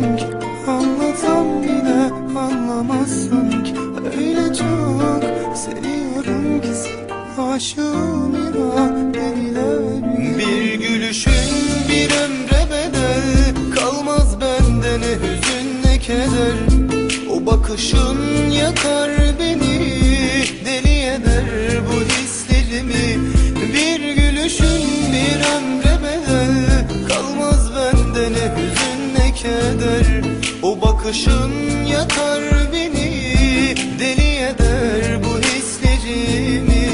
anlatamam ki Anlatam yine anlamazsın ki. Öyle çok seviyorum ki seni Aşığım inan deliler. Bir gülüşün bir ömre bedel Kalmaz bende ne hüzün ne keder. O bakışın yakar Bakışın yakar beni Deli eder bu hislerimi.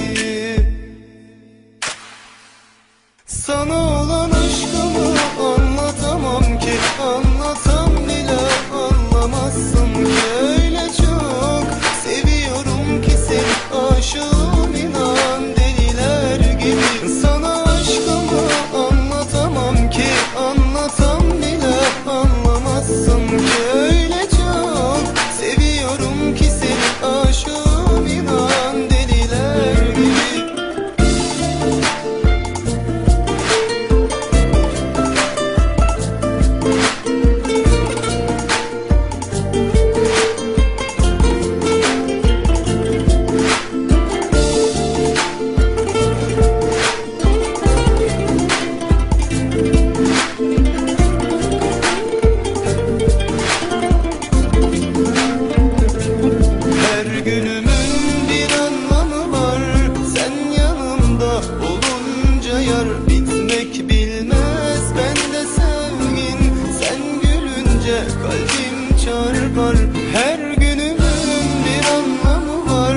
Sana açar Her günümün bir anlamı var.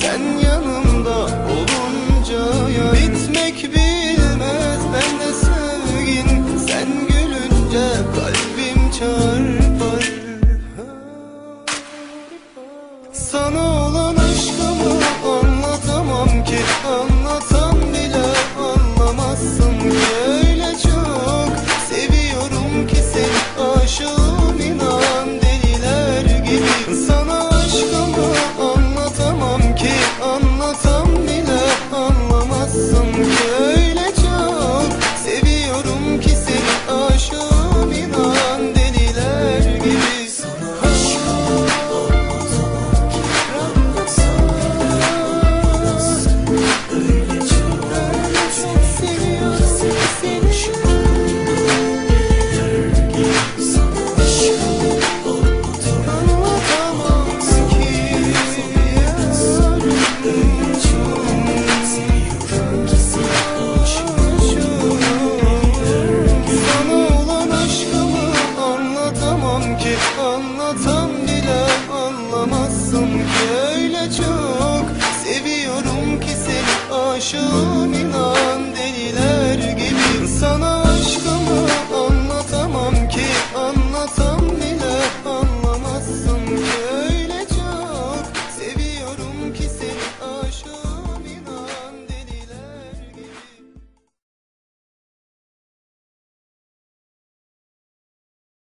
Sen yanımda olunca yar Bitmek bilmez. Ben de sevgin. Sen gülünce kalbim çarpar. Sana anlatsam bile anlamazsın ki. Öyle çok Seviyorum ki seni aşık